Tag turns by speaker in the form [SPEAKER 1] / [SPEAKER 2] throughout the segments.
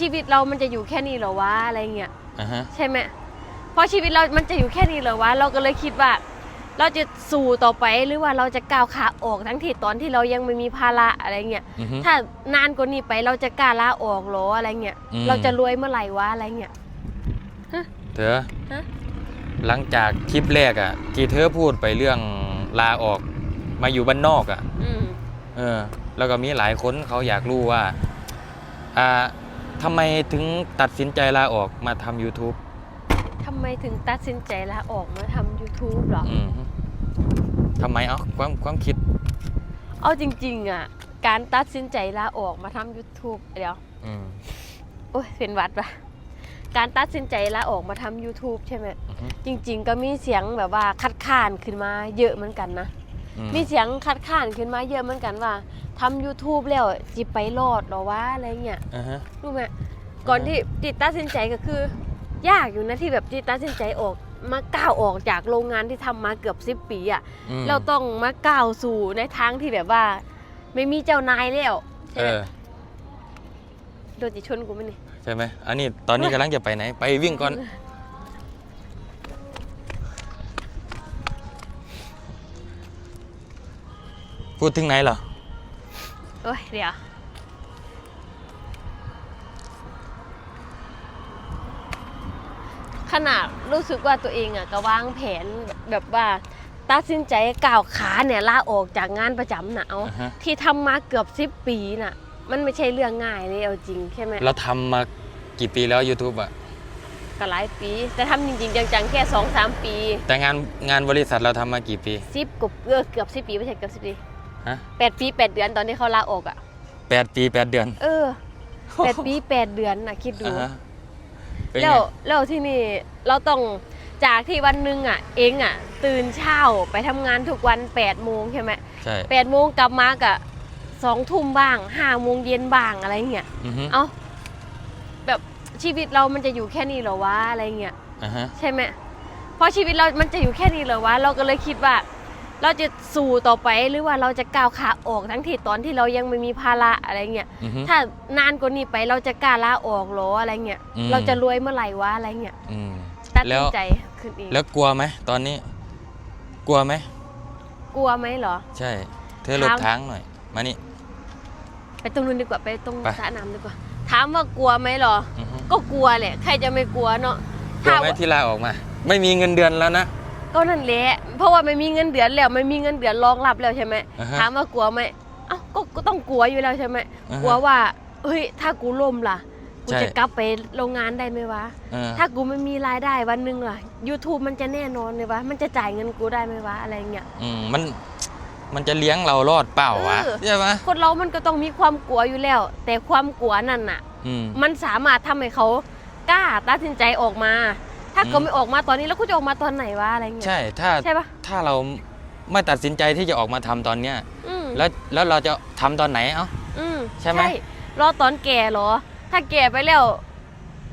[SPEAKER 1] ชีวิตเรามันจะอยู่แค่นี้เหรอวะอะไรเงี้ย
[SPEAKER 2] อ่าฮะ
[SPEAKER 1] ใช่ไหมเพราะชีวิตเรามันจะอยู่แค่นี้เหรอวะเราก็เลยคิดว่า เราจะสู่ต่อไปหรือว่าเราจะก้าวขาออกทั้งที่ตอนที่เรายังไม่มีภาระอะไรเงี้ย
[SPEAKER 2] อือฮึ
[SPEAKER 1] ถ้านานกว่านี้ไปเราจะกล้าลาออกเหรออะไรเงี้ย
[SPEAKER 2] อืม
[SPEAKER 1] เราจะรวยเมื่อไหร่วะอะไรเงี้ย
[SPEAKER 2] เธอ
[SPEAKER 1] ฮะ
[SPEAKER 2] หลังจากคลิปแรกอะที่เธอพูดไปเรื่องลาออกมาอยู่บ้านนอกอะ
[SPEAKER 1] อืม
[SPEAKER 2] เออ แล้วก็มีหลายคนเขาอยากรู้ว่า อ่า ทำไมถึงตัดสินใจลาออกมาทำ YouTube
[SPEAKER 1] ทำไมถึงตัดสินใจลาออกมาทำ YouTube เหรอ
[SPEAKER 2] อืมทำไมเอ้าความความคิด
[SPEAKER 1] เอาจริง ๆ อะ การตัดสินใจลาออกมาทำ YouTube เดี๋ยว
[SPEAKER 2] อืม
[SPEAKER 1] โอ้ยเป็นหวัดปะการตัดสินใจลาออกมาทำ YouTube ใช่ไหม
[SPEAKER 2] อือฮึ
[SPEAKER 1] จริง ๆ ก็มีเสียงแบบว่าคัดค้านขึ้นมาเยอะเหมือนกันนะ
[SPEAKER 2] อืม
[SPEAKER 1] มีเสียงคัดค้านขึ้นมาเยอะเหมือนกันว่าทำ YouTube แล้วจิไปรอดเหรอวะอะไรเงี้ย
[SPEAKER 2] อ่าฮะ
[SPEAKER 1] รู้ไหมก่อนที่จิตตัดสินใจก็คือ ยากอยู่นะที่แบบจิตตัดสินใจออกมาก้าวออกจากโรงงานที่ทำมาเกือบ 10 ปีอะ
[SPEAKER 2] อืม
[SPEAKER 1] เราต้องมาก้าวสู่ในทางที่แบบว่า ไม่มีเจ้านายแล้ว
[SPEAKER 2] เอ
[SPEAKER 1] ใช่ไหม
[SPEAKER 2] อ
[SPEAKER 1] โดนจิชนกูไหมนี่
[SPEAKER 2] ใช่ไหมอันนี้ตอนนี้กำลังจะไปไหน ไปวิ่งก่อน พูดถึงไหนเหรอ
[SPEAKER 1] โอ้ยเดี๋ยวขนาดรู้สึกว่าตัวเองอะก็วางแผนแบบว่าตัดสินใจก้าวขาเนี่ยลาออกจากงานประจำนะเอา
[SPEAKER 2] อ่าฮะ
[SPEAKER 1] ที่ทำมาเกือบสิบปีน่ะ มันไม่ใช่เรื่องง่ายเลยเอาจริงใช่ไหม
[SPEAKER 2] เราทำมากี่ปีแล้ว YouTube อะ
[SPEAKER 1] ก็หลายปี แต่ทำจริงๆจังๆแค่สองสามปี
[SPEAKER 2] แต่งานงานบริษัทเราทำมากี่ปี
[SPEAKER 1] สิบกว่าเออเกือบสิบปีไม่ใช่เกือบสิบปี
[SPEAKER 2] ฮะ
[SPEAKER 1] แปดปีแปดเดือนตอนที่เขาลาออกอะ
[SPEAKER 2] แปดปีแปดเดือน
[SPEAKER 1] เออแปดปีแปดเดือนน่ะคิดดู
[SPEAKER 2] อ่าฮะเป็น
[SPEAKER 1] แล้
[SPEAKER 2] ไง
[SPEAKER 1] วแล้วที่นี่เราต้องจากที่วันหนึ่งอะ เองอะ ตื่นเช้าไปทำงานทุกวัน8ปดโมงใช่ไหม
[SPEAKER 2] ใช่
[SPEAKER 1] แปดโมงกลับมากะสองทุ่มบ้างห้าโมงเย็นบ้างอะไรเงี้ย
[SPEAKER 2] อือฮึ
[SPEAKER 1] เอาแบบชีวิตเรามันจะอยู่แค่นี้เหรอวะอะไรเงี้ย
[SPEAKER 2] อ่าฮะ
[SPEAKER 1] ใช่ไหมเพราะชีวิตเรามันจะอยู่แค่นี้เหรอวะ เราก็เลยคิดว่า เราจะสู่ต่อไปหรือว่าเราจะก้าวขาออกทั้งที่ตอนที่เรายังไม่มีภาระอะไรเงี้ย
[SPEAKER 2] อือฮึ
[SPEAKER 1] ถ้านานกว่านี้ไปเราจะกล้าลาออกเหรออะไรเงี้ย
[SPEAKER 2] อืม
[SPEAKER 1] เราจะรวยเมื่อไหร่วะอะไรเงี้ย
[SPEAKER 2] อืม
[SPEAKER 1] ตัด
[SPEAKER 2] แล้
[SPEAKER 1] สิน
[SPEAKER 2] ว
[SPEAKER 1] ใจขึ้นอีก
[SPEAKER 2] แล้วกลัวไหมตอนนี้ กลัวไหม
[SPEAKER 1] กลัวไหมเหรอ
[SPEAKER 2] ใช่ เธอหลบ
[SPEAKER 1] ถาม
[SPEAKER 2] ทางหน่อย มานี่
[SPEAKER 1] ไปตรงนู้นดีกว่าไปตรง
[SPEAKER 2] ไป
[SPEAKER 1] สระน้ำดีกว่า ถามว่ากลัวไหมเหรอ
[SPEAKER 2] อือฮึ
[SPEAKER 1] ก็กลัวแหละใครจะไม่กลัวเนาะ
[SPEAKER 2] กลัว
[SPEAKER 1] ถ้า
[SPEAKER 2] ไหมที่ลาออกมา ไม่มีเงินเดือนแล้วนะ
[SPEAKER 1] ก็นั่นแหละ เพราะว่าไม่มีเงินเดือนแล้วไม่มีเงินเดือนรองรับแล้วใช่ไหม
[SPEAKER 2] อ่าฮะ
[SPEAKER 1] ถามว่ากลัวไหมเอ้าก็ก็ต้องกลัวอยู่แล้วใช่ไหม
[SPEAKER 2] อ่าฮะ
[SPEAKER 1] กลัวว่าเฮ้ยถ้ากูล่มล่ะกู
[SPEAKER 2] ใช่
[SPEAKER 1] จะกลับไปโรงงานได้ไหมวะ
[SPEAKER 2] เออ
[SPEAKER 1] ถ้ากูไม่มีรายได้วันหนึ่งล่ะ YouTube มันจะแน่นอนเลยวะมันจะจ่ายเงินกูได้ไหมวะอะไรเงี้ย
[SPEAKER 2] อืมมันมันจะเลี้ยงเรารอดเปล่าวะ
[SPEAKER 1] เออ
[SPEAKER 2] ใช่ไหม
[SPEAKER 1] คนเรามันก็ต้องมีความกลัวอยู่แล้ว แต่ความกลัวนั่นน่ะ
[SPEAKER 2] อืม
[SPEAKER 1] มันสามารถทำให้เขากล้าตัดสินใจออกมา ถ้า
[SPEAKER 2] อืม
[SPEAKER 1] เขาไม่ออกมาตอนนี้แล้วกูจะออกมาตอนไหนวะอะไรเงี้ย
[SPEAKER 2] ใช่ถ้า
[SPEAKER 1] ใช่ปะ
[SPEAKER 2] ถ้าเราไม่ตัดสินใจที่จะออกมาทำตอนเนี้ย
[SPEAKER 1] อืม
[SPEAKER 2] แล้วแล้วเราจะทำตอนไหนเอ้า
[SPEAKER 1] อืม
[SPEAKER 2] ใช่ไหม
[SPEAKER 1] รอตอนแก่เหรอ ถ้าแก่ไปแล้ว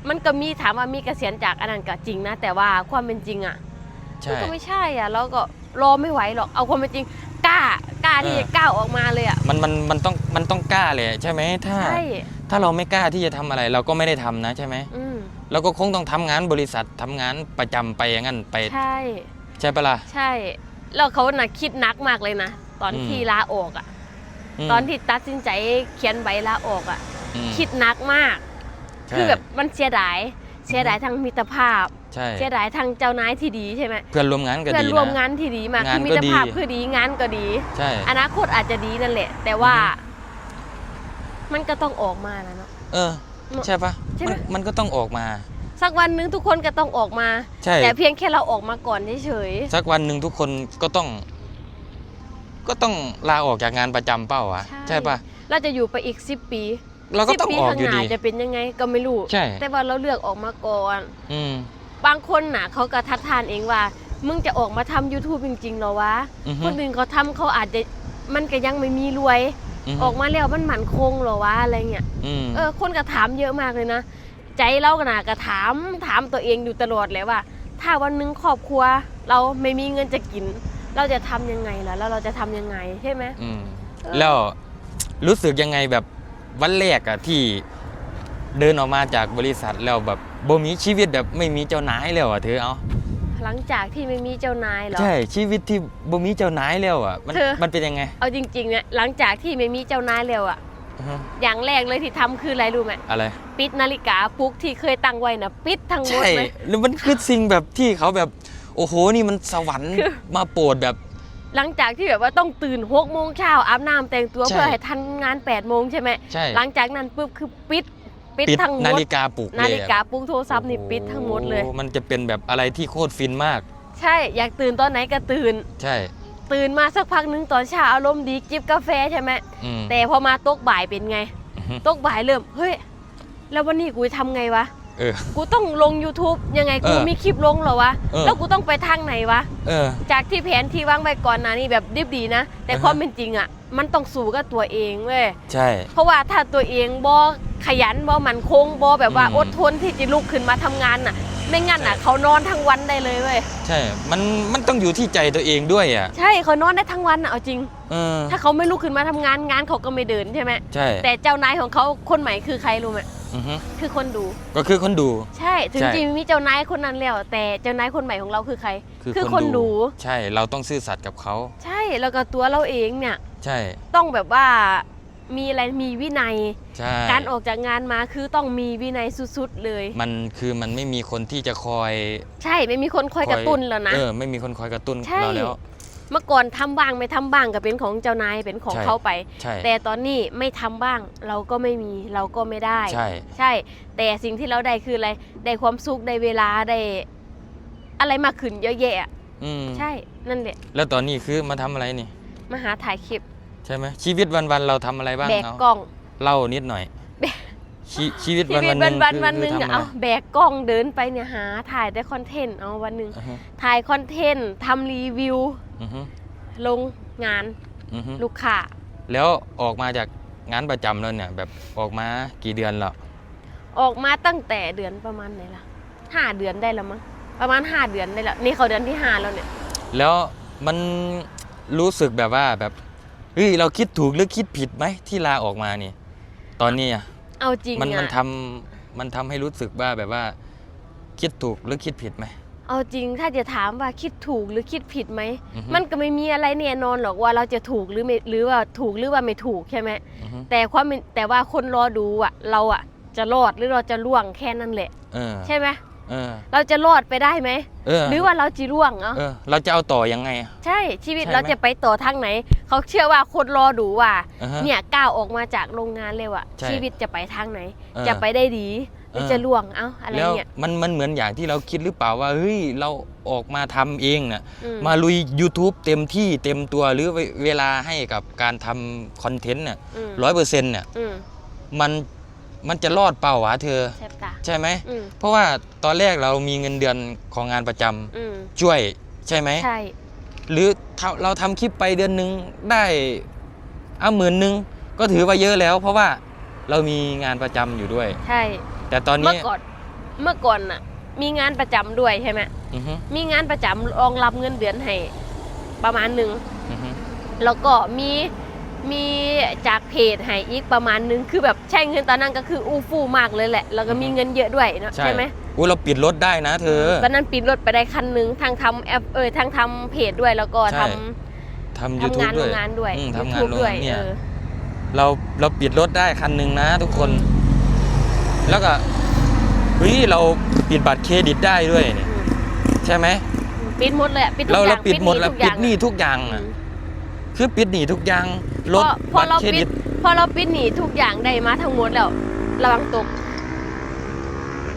[SPEAKER 1] มันก็มีถามว่ามีเกษียณจากอันนั้นก็จริงนะ แต่ว่าความเป็นจริงอะ
[SPEAKER 2] ใช่
[SPEAKER 1] มันก็ไม่ใช่อะแล้วก็รอไม่ไหวหรอกเอาความเป็นจริงกล้ากล้าที่
[SPEAKER 2] เออ
[SPEAKER 1] จะก้าวออกมาเลยอะ
[SPEAKER 2] มันมันมันต้องมันต้องกล้าเลยใช่ไหมถ้า
[SPEAKER 1] ใช่
[SPEAKER 2] ถ้าเราไม่กล้าที่จะทำอะไร เราก็ไม่ได้ทำนะใช่ไหม
[SPEAKER 1] อื ม
[SPEAKER 2] เราก็คงต้องทำงานบริษัททำงานประจำไปอย่างนั้นไป
[SPEAKER 1] ใช่
[SPEAKER 2] ใช่ปะล่ะ
[SPEAKER 1] ใช่ แล้วเขาน่ะคิดหนักมากเลยนะ ตอน
[SPEAKER 2] อืม
[SPEAKER 1] ที่ลาออกอะ
[SPEAKER 2] ม
[SPEAKER 1] ตอนที่ตัดสินใจเขียนใบลาออกอะ
[SPEAKER 2] อืม
[SPEAKER 1] คิดหนักมาก
[SPEAKER 2] ใช่
[SPEAKER 1] คือแบบมันเสียดาย เสียดายทางมิตรภาพ
[SPEAKER 2] ใช่
[SPEAKER 1] เสียดายทางเจ้านายที่ดีใช่ไหม
[SPEAKER 2] เพื่อนร่วมงานก็
[SPEAKER 1] เพื่อน
[SPEAKER 2] ดี
[SPEAKER 1] ร่วม
[SPEAKER 2] นะ
[SPEAKER 1] งานที่ดีมาก
[SPEAKER 2] งาน
[SPEAKER 1] คือมิ
[SPEAKER 2] ก็
[SPEAKER 1] ตรภาพ
[SPEAKER 2] ดี
[SPEAKER 1] คือดีงานก็ดี
[SPEAKER 2] ใช่
[SPEAKER 1] อนาคตอาจจะดีนั่นแหละ แต่ว่า
[SPEAKER 2] อือฮึ
[SPEAKER 1] มันก็ต้องออกมาแล้วเนาะ
[SPEAKER 2] เออ ใช่ปะ
[SPEAKER 1] ใช่ไหม
[SPEAKER 2] มันมันก็ต้องออกมา
[SPEAKER 1] สักวันหนึงทุกคนก็ต้องออกมา
[SPEAKER 2] ใช่
[SPEAKER 1] แต่เพียงแค่เราออกมาก่อนเฉย
[SPEAKER 2] สักวันหนึ่งทุกคนก็ต้อง ก็ต้องลาออกจากงานประจำเป้าวะ
[SPEAKER 1] ใช่
[SPEAKER 2] ใช่ปะ
[SPEAKER 1] ๆเราจะอยู่ไปอีกสิปี
[SPEAKER 2] เราก็
[SPEAKER 1] สิ
[SPEAKER 2] ต้อง
[SPEAKER 1] ปี
[SPEAKER 2] ออก
[SPEAKER 1] ข้าง
[SPEAKER 2] อยู่
[SPEAKER 1] หน้า
[SPEAKER 2] ดี
[SPEAKER 1] จะเป็นยังไงก็ไม่รู้
[SPEAKER 2] ใช่
[SPEAKER 1] แต่ว่าเราเลือกออกมาก่อน
[SPEAKER 2] อืม
[SPEAKER 1] บางคนน่ะเขาก็ทัดทานเองว่า มึงจะออกมาทำ YouTube จริงๆเหรอวะ
[SPEAKER 2] อือฮึ
[SPEAKER 1] คนอื่นเขาทำเขาอาจจะมันก็ยังไม่มีรวย
[SPEAKER 2] อืม
[SPEAKER 1] ออกมาแล้วมันหมั่นคงเหรอวะอะไรเงี้ย
[SPEAKER 2] อืม
[SPEAKER 1] เออคนก็ถามเยอะมากเลยนะใจเราก็น่ะก็ถามถามตัวเองอยู่ตลอดเลยว่า ถ้าวันหนึงครอบครัว เราไม่มีเงินจะกิน เราจะทำยังไงล่ะแล้วเราจะทำยังไงใช่ไหม
[SPEAKER 2] อืม
[SPEAKER 1] เออ
[SPEAKER 2] แล้วรู้สึกยังไงแบบวันแรกอะที่เดินออกมาจากบริษัทแล้วแบบบ่มีชีวิตแบบไม่มีเจ้านายแล้วอะเธอเอา
[SPEAKER 1] หลังจากที่ไม่มีเจ้านายเหรอ
[SPEAKER 2] ใช่ชีวิตที่บ่มีเจ้านายแล้วอะมัน
[SPEAKER 1] เธอ
[SPEAKER 2] มันเป็นยังไง
[SPEAKER 1] เอาจริงๆเนี่ยหลังจากที่ไม่มีเจ้านายแล้วอะ
[SPEAKER 2] อือฮึ
[SPEAKER 1] อย่างแรกเลยที่ทำคืออะไรรู้ไหม
[SPEAKER 2] อะไร
[SPEAKER 1] ปิดนาฬิกาปลุกที่เคยตั้งไว้นะปิดทั้งหมด
[SPEAKER 2] ใช่
[SPEAKER 1] เลย
[SPEAKER 2] แล้วมันคือสิ่งแบบที่เขาแบบ โอ้โหนี่มันสวรรค์
[SPEAKER 1] คือ
[SPEAKER 2] มาโปรดแบบ
[SPEAKER 1] หลังจากที่แบบว่าต้องตื่นหกโมงเช้าอาบน้ำแต่งตัว
[SPEAKER 2] ใช่
[SPEAKER 1] เพื่อให้ทันงาน8ปดโมงใช่ไหม
[SPEAKER 2] ใช่
[SPEAKER 1] หลังจากนั้นปุ๊บคือปิด ปิด
[SPEAKER 2] ปิด
[SPEAKER 1] ทั้งหม
[SPEAKER 2] นา
[SPEAKER 1] ด
[SPEAKER 2] ฬิกาปลุก
[SPEAKER 1] นา
[SPEAKER 2] เลย
[SPEAKER 1] ฬิ
[SPEAKER 2] อะ
[SPEAKER 1] กาปลุกโทรศัพท์นี่ปิดทั้งหมดเลย
[SPEAKER 2] โอ้โมันจะเป็นแบบอะไรที่โคตรฟินมาก
[SPEAKER 1] ใช่อยากตื่นตอนไหนก็ตื่น
[SPEAKER 2] ใช่
[SPEAKER 1] ตื่นมาสักพักนึงตอนเช้าอารมณ์ดีจิบกาแฟใช่ไหม
[SPEAKER 2] อืม
[SPEAKER 1] แต่พอมาตกบ่ายเป็นไง
[SPEAKER 2] อือฮึ
[SPEAKER 1] ตกบ่ายเริ่มเฮ้ยแล้ววันนี้กูจะทำไงวะ
[SPEAKER 2] เออ
[SPEAKER 1] กูต้องลง YouTube ยังไงกู
[SPEAKER 2] เออ
[SPEAKER 1] มีคลิปลงเหรอวะ
[SPEAKER 2] เออ
[SPEAKER 1] แล้วกูต้องไปทางไหนวะ
[SPEAKER 2] เออ
[SPEAKER 1] จากที่แผนที่วางไว้ก่อนหนะนี่แบบดิบดีนะ แต่
[SPEAKER 2] อ่าฮะ
[SPEAKER 1] ความเป็นจริงอะ มันต้องสู้กับตัวเองเว้ย
[SPEAKER 2] ใช่
[SPEAKER 1] เพราะว่าถ้าตัวเองบ่ขยันบ่มันคงบ่แบบว่า
[SPEAKER 2] อืม
[SPEAKER 1] อดทนที่จะลุกขึ้นมาทำงานน่ะ ไม่งั้นน่ะ
[SPEAKER 2] ใช่
[SPEAKER 1] เขานอนทั้งวันได้เลยเว้ย
[SPEAKER 2] ใช่ มันมันต้องอยู่ที่ใจตัวเองด้วยอะ
[SPEAKER 1] ใช่เขานอนได้ทั้งวันน่ะเอาจริง
[SPEAKER 2] เออ
[SPEAKER 1] ถ้าเขาไม่ลุกขึ้นมาทำงานงานเขาก็ไม่เดินใช่ไหม
[SPEAKER 2] ใช่
[SPEAKER 1] แต่เจ้านายของเขาคนใหม่คือใครรู้ไหม
[SPEAKER 2] อือฮึ
[SPEAKER 1] คือคนดู
[SPEAKER 2] ก็คือคนดู
[SPEAKER 1] ใช่ ถึง
[SPEAKER 2] ใช่
[SPEAKER 1] จริงมีเจ้านายคนนั้นแล้ว แต่เจ้านายคนใหม่ของเราคือใคร คือคนดู
[SPEAKER 2] ใช่เราต้องซื่อสัตย์กับเขา
[SPEAKER 1] ใช่แล้วก็ตัวเราเองเนี่ย
[SPEAKER 2] ใช่
[SPEAKER 1] ต้องแบบว่ามีอะไรมีวินัย
[SPEAKER 2] ใช่
[SPEAKER 1] การออกจากงานมาคือต้องมีวินัยสุดๆเลย
[SPEAKER 2] มันคือมันไม่มีคนที่จะคอย
[SPEAKER 1] ใช่ไม่มีคนคอยกระตุ้นแล้วนะ
[SPEAKER 2] เออไม่มีคนคอยกระตุ้น
[SPEAKER 1] ใช่
[SPEAKER 2] เราแล้ว
[SPEAKER 1] เมื่อก่อนทำบ้างไม่ทำบ้างก็เป็นของเจ้านายเป็นของ
[SPEAKER 2] ใช่
[SPEAKER 1] เขาไป
[SPEAKER 2] ใช่
[SPEAKER 1] แต่ตอนนี้ไม่ทำบ้างเราก็ไม่มีเราก็ไม่ได้
[SPEAKER 2] ใช่
[SPEAKER 1] ใช่ แต่สิ่งที่เราได้คืออะไรได้ความสุขได้เวลาได้ อะไรมากขึ้นเยอะแยะอะ
[SPEAKER 2] อืม
[SPEAKER 1] ใช่นั่นแหละ
[SPEAKER 2] แล้วตอนนี้คือมาทำอะไรนี่
[SPEAKER 1] มาหาถ่ายคลิป
[SPEAKER 2] ใช่ไหมชีวิตวันๆเราทำอะไรบ้าง
[SPEAKER 1] แบก
[SPEAKER 2] เอา
[SPEAKER 1] กล้อง
[SPEAKER 2] เล่านิดหน่อย
[SPEAKER 1] แบก
[SPEAKER 2] ชีชีวิต
[SPEAKER 1] ชี
[SPEAKER 2] วัน
[SPEAKER 1] วิต
[SPEAKER 2] วันห
[SPEAKER 1] วัน
[SPEAKER 2] นึ่ง
[SPEAKER 1] วันวันหนึ่ง
[SPEAKER 2] คือ
[SPEAKER 1] อะ
[SPEAKER 2] ทำอะไร
[SPEAKER 1] เอาแบกกล้องเดินไปเนี่ยหาถ่ายได้คอนเทนต์เอาวันหนึ่ง
[SPEAKER 2] อือฮึ
[SPEAKER 1] ถ่ายคอนเทนต์ทำรีวิว
[SPEAKER 2] อือฮึ
[SPEAKER 1] ลงงาน
[SPEAKER 2] อือฮึ
[SPEAKER 1] ลูกค้า
[SPEAKER 2] แล้วออกมาจากงานประจำแล้วเนี่ย แบบออกมากี่เดือนแล้ว
[SPEAKER 1] ออกมาตั้งแต่เดือนประมาณไหนล่ะห้าเดือนได้แล้วมั้งประมาณห้าเดือนได้แล้วนี่เขาเดือนที่ห้าแล้วเนี่ย
[SPEAKER 2] แล้วมันรู้สึกแบบว่าแบบ เฮ้ยเราคิดถูกหรือคิดผิดไหมที่ลาออกมานี่ ตอนนี้อะ
[SPEAKER 1] เอาจริง
[SPEAKER 2] มันมัน
[SPEAKER 1] อะ
[SPEAKER 2] ทำมันทำให้รู้สึกว่าแบบว่า คิดถูกหรือคิดผิดไหม
[SPEAKER 1] เอาจริงถ้าจะถามว่าคิดถูกหรือคิดผิดไหม
[SPEAKER 2] อือฮึ
[SPEAKER 1] มันก็ไม่มีอะไรแน่นอนหรอกว่าเราจะถูกหรือไม่หรือว่าถูกหรือว่าไม่ถูกใช่ไหม
[SPEAKER 2] อือฮึ
[SPEAKER 1] แต่ความเป็นแต่ว่าคนรอดูอะเราอะจะรอดหรือเราจะล่วงแค่นั้นแหละ
[SPEAKER 2] เออ
[SPEAKER 1] ใช่ไหม
[SPEAKER 2] เออ
[SPEAKER 1] เราจะรอดไปได้ไหม
[SPEAKER 2] เออ
[SPEAKER 1] หรือว่าเราจะล่วงเนาะ
[SPEAKER 2] เออ เราจะเอาต่อยังไงอะ
[SPEAKER 1] ใช่ชีวิต
[SPEAKER 2] ใช่ไหม
[SPEAKER 1] เราจะไปต่อทางไหน เขาเชื่อว่าคนรอดูว่า
[SPEAKER 2] อ่าฮะ
[SPEAKER 1] เนี่ยก้าวออกมาจากโรงงานเร็วอะ
[SPEAKER 2] ใช่
[SPEAKER 1] ชีวิตจะไปทางไหน
[SPEAKER 2] เออ
[SPEAKER 1] จะไปได้ดีหรือ
[SPEAKER 2] เออ
[SPEAKER 1] จะล่วงเอ้าอะไร
[SPEAKER 2] แล้ว
[SPEAKER 1] เนี่ย
[SPEAKER 2] มันมันเหมือนอย่างที่เราคิดหรือเปล่าว่าเฮ้ยเราออกมาทำเองน่ะ
[SPEAKER 1] อืม
[SPEAKER 2] มาลุย YouTube เต็มที่เต็มตัวหรือเวเวลาให้กับการทำคอนเทนต์เนี่ย
[SPEAKER 1] อืม
[SPEAKER 2] ร้อยเปอร์เซ็นต์เนี่ย
[SPEAKER 1] อืม
[SPEAKER 2] มัน มันจะรอดเปล่าวะเธอ
[SPEAKER 1] แซ่บตา
[SPEAKER 2] ใช่ไหม
[SPEAKER 1] อืม
[SPEAKER 2] เพราะว่าตอนแรกเรามีเงินเดือนของงานประจำ
[SPEAKER 1] อืม
[SPEAKER 2] ช่วยใช่ไหม
[SPEAKER 1] ใช่
[SPEAKER 2] หรือถ้าเราทำคลิปไปเดือนหนึ่งได้เอาหมื่นหนึ่งก็ถือว่าเยอะแล้ว เพราะว่าเรามีงานประจำอยู่ด้วย
[SPEAKER 1] ใช่
[SPEAKER 2] แต่ตอน
[SPEAKER 1] เมื่
[SPEAKER 2] นี้
[SPEAKER 1] อก่อน เมื่อก่อนน่ะ มีงานประจำด้วยใช่ไหม
[SPEAKER 2] อือฮึ
[SPEAKER 1] มีงานประจำรองรับเงินเดือนให้ประมาณหนึ่ง
[SPEAKER 2] อือฮึ
[SPEAKER 1] แล้วก็มี มีจากเพจให้อีกประมาณหนึงคือแบบใช้เงินตอนนั้นก็คืออู้ฟู่มากเลยแหละ แล้วก็มีเงินเยอะด้วยเนอะ
[SPEAKER 2] ใช่
[SPEAKER 1] ใช่ไหม
[SPEAKER 2] อู้เราปิดรถได้นะเธอ
[SPEAKER 1] ตอนนั้นปิดรถไปได้คันหนึงทางทำแอปเออทางทำเพจด้วยแล้วก็
[SPEAKER 2] ใช่
[SPEAKER 1] ทำ
[SPEAKER 2] ทำ
[SPEAKER 1] ทำ
[SPEAKER 2] YouTube
[SPEAKER 1] งานโร
[SPEAKER 2] ด้วย
[SPEAKER 1] งงานด้วย
[SPEAKER 2] อืมทำงาน
[SPEAKER 1] YouTube
[SPEAKER 2] โรง
[SPEAKER 1] ด้วย
[SPEAKER 2] งานเนี่ย
[SPEAKER 1] เออ
[SPEAKER 2] เราเราปิดรถได้คันหนึ่งนะ ทุกคน แล้วก็เฮ้ยเราปิดบัตรเครดิตได้ด้วยนี่
[SPEAKER 1] อืม
[SPEAKER 2] ใช่ไหม
[SPEAKER 1] ปิดหมดเลยอะปิดทุก
[SPEAKER 2] เรา
[SPEAKER 1] อ
[SPEAKER 2] เรา
[SPEAKER 1] ย่าง
[SPEAKER 2] ปิดหมดแล้ว
[SPEAKER 1] ทุกอ
[SPEAKER 2] ปิด
[SPEAKER 1] ย่าง
[SPEAKER 2] หนี้ทุกอย่าง
[SPEAKER 1] อื
[SPEAKER 2] อะ
[SPEAKER 1] ม
[SPEAKER 2] คือปิดหนี้ทุกอย่างรถ
[SPEAKER 1] พอพอ
[SPEAKER 2] บัตร
[SPEAKER 1] เรา
[SPEAKER 2] เคร
[SPEAKER 1] ปิ
[SPEAKER 2] ดิ
[SPEAKER 1] ด
[SPEAKER 2] ต
[SPEAKER 1] พอเราปิดหนีทุกอย่างได้มาทั้งหมดแล้วระวังตก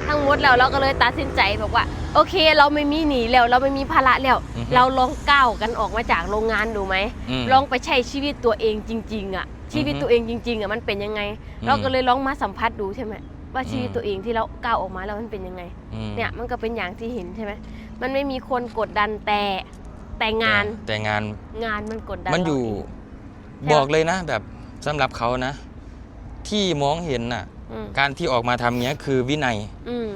[SPEAKER 1] ทั้งหมดแล้วเราก็เลยตัดสินใจบอกว่า โอเค เราไม่มีหนีแล้ว เราไม่มีภาระแล้ว
[SPEAKER 2] อือฮึ
[SPEAKER 1] เราลองก้าวกันออกมาจากโรงงานดูไหม
[SPEAKER 2] ม
[SPEAKER 1] ลองไปใช้ชีวิตตัวเองจริง ๆ อะ ชีวิต
[SPEAKER 2] อือฮึ
[SPEAKER 1] ตัวเองจริง ๆอะมันเป็นยังไง
[SPEAKER 2] อืม
[SPEAKER 1] เราก็เลยลองมาสัมผัสดูใช่ไหมว่าชีวิต
[SPEAKER 2] อืม
[SPEAKER 1] ตัวเองที่เราก้าวออกมาแล้วมันเป็นยังไง
[SPEAKER 2] อืม
[SPEAKER 1] เนี่ยมันก็เป็นอย่างที่เห็นใช่ไหมมันไม่มีคนกดดันแต่ แต่งาน
[SPEAKER 2] แต่งาน
[SPEAKER 1] งานมันกดดัน
[SPEAKER 2] มันอยู่
[SPEAKER 1] เราเง
[SPEAKER 2] บอกเลยนะแบบสำหรับเขานะ ที่มองเห็นน่ะ
[SPEAKER 1] อืม
[SPEAKER 2] การที่ออกมาทำเนี้ยคือวินัย
[SPEAKER 1] อืม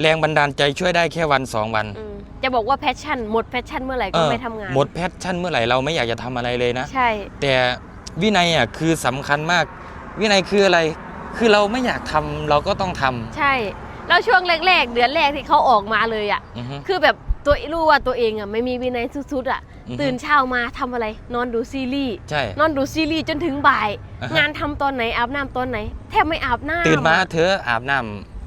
[SPEAKER 2] แรงบันดาลใจช่วยได้แค่วันสองวัน
[SPEAKER 1] อืมจะบอกว่าแพชชั่น หมดแพชชั่นเมื่อไหร่ก็ไม่ทำงาน
[SPEAKER 2] หมดแพชชั่นเมื่อไหร่เราไม่อยากจะทำอะไรเลยนะ
[SPEAKER 1] ใช่
[SPEAKER 2] แต่วินัยอะคือสำคัญมาก วินัยคืออะไร คือเราไม่อยากทำเราก็ต้องทำ
[SPEAKER 1] ใช่ แล้วช่วงแรกๆ เดือนแรกที่เขาออกมาเลยอะ
[SPEAKER 2] อือฮึ
[SPEAKER 1] คือแบบ ตัวรู้ว่าตัวเองอะไม่มีวินัยสุดๆอะ
[SPEAKER 2] อือฮึ
[SPEAKER 1] ตื่นเช้ามาทำอะไร นอนดูซีรีส์
[SPEAKER 2] ใช่
[SPEAKER 1] นอนดูซีรีส์จนถึงบ่าย
[SPEAKER 2] อ่าฮะ
[SPEAKER 1] งานทำตอนไหนอาบน้ำตอนไหน แทบไม่อาบน้ำ
[SPEAKER 2] ตื่นมา
[SPEAKER 1] อะ
[SPEAKER 2] เธออาบน้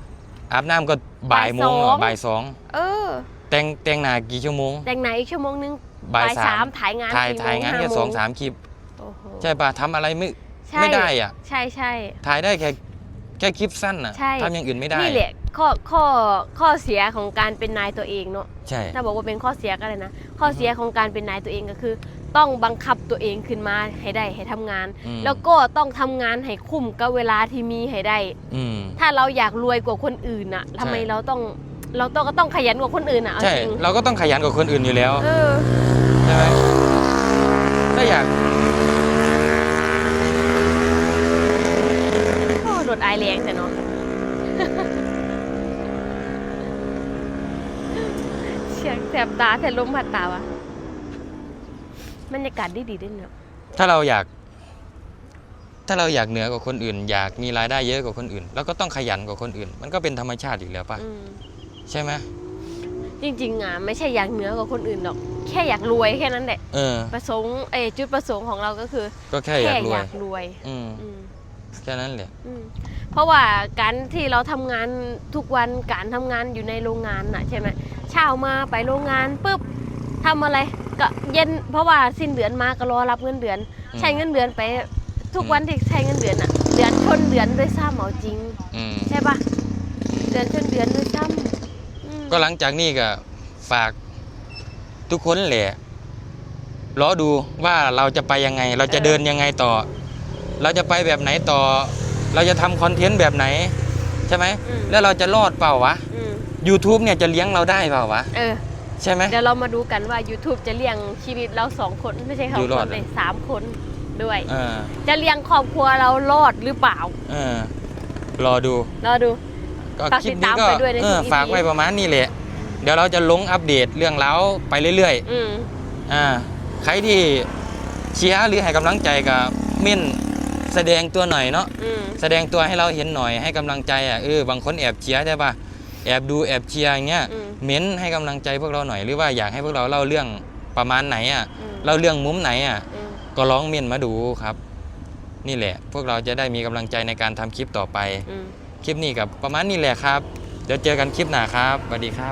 [SPEAKER 2] ำอาบน้ำก็บ่ายโมง
[SPEAKER 1] บ่ายสอง
[SPEAKER 2] เนาะบ่ายสอง
[SPEAKER 1] เออ
[SPEAKER 2] แต่งแต่งหน้ากี่ชั่วโมง
[SPEAKER 1] แต่งไหนอีกชั่วโมงนึง
[SPEAKER 2] บ่ายสาม
[SPEAKER 1] ถ่ายงาน
[SPEAKER 2] ถ่าย
[SPEAKER 1] สี่โม
[SPEAKER 2] ถ่ายงาน
[SPEAKER 1] ห้
[SPEAKER 2] แค่
[SPEAKER 1] โม
[SPEAKER 2] สองสามคลิป
[SPEAKER 1] โอ้โห
[SPEAKER 2] ใช่ป่ะทำอะไรไม่
[SPEAKER 1] ใช่
[SPEAKER 2] ไม่ได้อะ
[SPEAKER 1] ใช่ใช่
[SPEAKER 2] ถ่ายได้แค่แค่คลิปสั้นอะ
[SPEAKER 1] ใช่
[SPEAKER 2] ทำอย่างอื่นไม่ได้
[SPEAKER 1] นี่แหละ ข้อข้อข้อเสียของการเป็นนายตัวเองเนาะ
[SPEAKER 2] ใช่
[SPEAKER 1] ถ้าบอกว่าเป็นข้อเสียก็เลยนะ ข้อเสียของการเป็นนายตัวเองก็คือ ต้องบังคับตัวเองขึ้นมาให้ได้ให้ทำงาน
[SPEAKER 2] อืม
[SPEAKER 1] แล้วก็ต้องทำงานให้คุ้มกับเวลาที่มีให้ได้
[SPEAKER 2] อืม
[SPEAKER 1] ถ้าเราอยากรวยกว่าคนอื่นอะทำไม
[SPEAKER 2] ใช่
[SPEAKER 1] เราต้องเราต้องก็ต้องขยันกว่าคนอื่นอะเอา
[SPEAKER 2] ใช่
[SPEAKER 1] จริง
[SPEAKER 2] เราก็ต้องขยันกว่าคนอื่นอยู่แล้ว
[SPEAKER 1] เออ
[SPEAKER 2] ใช่ไหมถ้าอยาก
[SPEAKER 1] โอ้รถไอายแรงแต่เนาะ เชียง แสบตาแต่ลมผัดตาวะบรรยากาศดีดีๆด้วยเนาะ
[SPEAKER 2] ถ้าเราอยาก ถ้าเราอยากเหนือกว่าคนอื่น อยากมีรายได้เยอะกว่าคนอื่นเราก็ต้องขยันกว่าคนอื่น มันก็เป็นธรรมชาติอยู่แล้วป่ะ
[SPEAKER 1] อืม
[SPEAKER 2] ใช่ไหม
[SPEAKER 1] จริงๆอะไม่ใช่อยากเหนือกว่าคนอื่นหรอก แค่อยากรวยแค่นั้นแหละ
[SPEAKER 2] เออ
[SPEAKER 1] ประสงค์เอยจุดประสงค์ของเราก็คือ
[SPEAKER 2] ก็แค่อยากรวย
[SPEAKER 1] อยากรวย
[SPEAKER 2] อืม
[SPEAKER 1] อืม
[SPEAKER 2] แค่นั้นแหละ
[SPEAKER 1] อืมเพราะว่าการที่เราทำงานทุกวันการทำงานอยู่ในโรงงานน่ะใช่ไหมเช้ามาไปโรงงานปุ๊บทำอะไรก็เย็นเพราะว่าสิ้นเดือนมาก็รอรับเงินเดือน
[SPEAKER 2] อืม
[SPEAKER 1] ใช้เงินเดือนไป ทุก
[SPEAKER 2] อืม
[SPEAKER 1] วันที่ใช้เงินเดือนอะเดือนชนเดือนด้วยซ้ำเอาจริง
[SPEAKER 2] อืม
[SPEAKER 1] ใช่ปะเดือนชนเดือนด้วยซ้ำอืม
[SPEAKER 2] ก็หลังจากนี้ก็ฝากทุกคนแหละรอดูว่าเราจะไปยังไง เราจะเดินยังไงต่อ เราจะไปแบบไหนต่อ เราจะทำคอนเทนต์แบบไหน ใช่ไหม
[SPEAKER 1] อืม
[SPEAKER 2] แล้วเราจะรอดเปล่าวะ
[SPEAKER 1] อืม
[SPEAKER 2] YouTube เนี่ยจะเลี้ยงเราได้เปล่าวะ
[SPEAKER 1] เออ
[SPEAKER 2] ใช่ไหม
[SPEAKER 1] เดี๋ยวเรามาดูกันว่า YouTube จะเลี้ยงชีวิตเราสองคนไม่ใช่เขา
[SPEAKER 2] อยู่ร
[SPEAKER 1] ค
[SPEAKER 2] อด
[SPEAKER 1] น
[SPEAKER 2] เหรอ
[SPEAKER 1] เลยสามคนด้วย
[SPEAKER 2] เออ
[SPEAKER 1] จะเลี้ยงครอบครัวเรารอดหรือเปล่า
[SPEAKER 2] เออรอดู
[SPEAKER 1] รอดู
[SPEAKER 2] ก็
[SPEAKER 1] ฝาก
[SPEAKER 2] คลิป
[SPEAKER 1] ติดตา
[SPEAKER 2] นี้
[SPEAKER 1] ม
[SPEAKER 2] ก็
[SPEAKER 1] ไปด้วยใน
[SPEAKER 2] เออ
[SPEAKER 1] ทุก EP
[SPEAKER 2] ฝากไว้ประมาณนี้แหละ เดี๋ยวเราจะลงอัปเดตเรื่องเล้าวไปเรื่อย
[SPEAKER 1] อืม
[SPEAKER 2] ๆ อ่า ใครที่เชียร์หรือให้กำลังใจกับเม่น แสดงตัวหน่อยเนาะ
[SPEAKER 1] อืม
[SPEAKER 2] แสดงตัวให้เราเห็นหน่อยให้กำลังใจอะเออบางคนแอบเชียร์ใช่ปะแอบดูแอบเชียร์อย่างเงี้ย
[SPEAKER 1] อืม
[SPEAKER 2] เม้นให้กำลังใจพวกเราหน่อยหรือว่าอยากให้พวกเราเล่าเรื่องประมาณไหนอะ
[SPEAKER 1] อืม
[SPEAKER 2] เล่าเรื่องมุมไหนอะ
[SPEAKER 1] อืม
[SPEAKER 2] ก็ร้องเม่นมาดูครับ นี่แหละ พวกเราจะได้มีกำลังใจในการทำคลิปต่อไป
[SPEAKER 1] อืม
[SPEAKER 2] คลิปนี้กับประมาณนี้แหละครับ เดี๋ยวเจอกันคลิปหน้าครับสวัสดีครับ